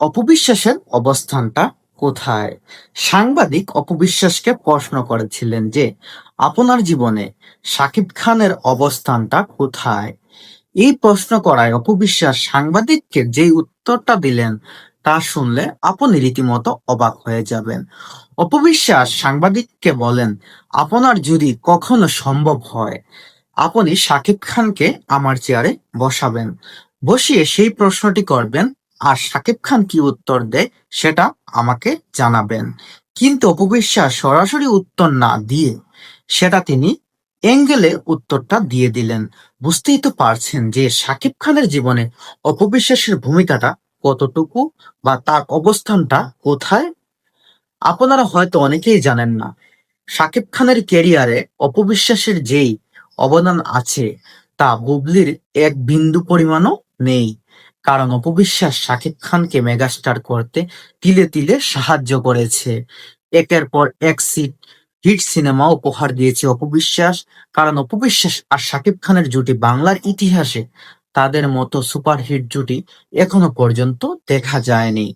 অপবিশ্বাসের অবস্থানটা কোথায়? সাংবাদিক অপবিশ্বাসকে প্রশ্ন করেছিলেন যে, আপনার জীবনে শাকিব খানের অবস্থানটা কোথায়? এই প্রশ্ন করায় অপবিশ্বাস সাংবাদিককে যেই উত্তরটা দিলেন, তা শুনলে আপনি রীতিমতো অবাক হয়ে যাবেন। অপবিশ্বাস সাংবাদিককে বলেন, আপনার যদি কখনো সম্ভব হয়, আপনি শাকিব খানকে আমার চেয়ারে বসাবেন। বসিয়ে সেই প্রশ্নটি করবেন আর সাকিব খান কি উত্তর দেয় সেটা আমাকে জানাবেন। কিন্তু অপবিশ্বাস সরাসরি উত্তর না দিয়ে সেটা তিনি অ্যাঙ্গেলে উত্তরটা দিয়ে দিলেন। বুঝতেই তো পারছেন যে শাকিব খানের জীবনে অপবিশ্বাসের ভূমিকাটা কতটুকু বা তার অবস্থানটা কোথায়? আপনারা হয়তো অনেকেই জানেন না শাকিব খানের ক্যারিয়ারে অপবিশ্বাসের যেই অবদান আছে, তা বুবলির এক বিন্দু পরিমাণও নেই। কারণ অপবিশ্বাস শাকিব খানকে মেগাস্টার করতে তিলে তিলে সাহায্য করেছে। একের পর এক সিট হিট সিনেমা উপহার দিয়েছে অপবিশ্বাস। কারণ অপবিশ্বাস আর শাকিব খানের জুটি বাংলার ইতিহাসে তাদের মতো সুপারহিট জুটি এখনও পর্যন্ত দেখা যায়নি।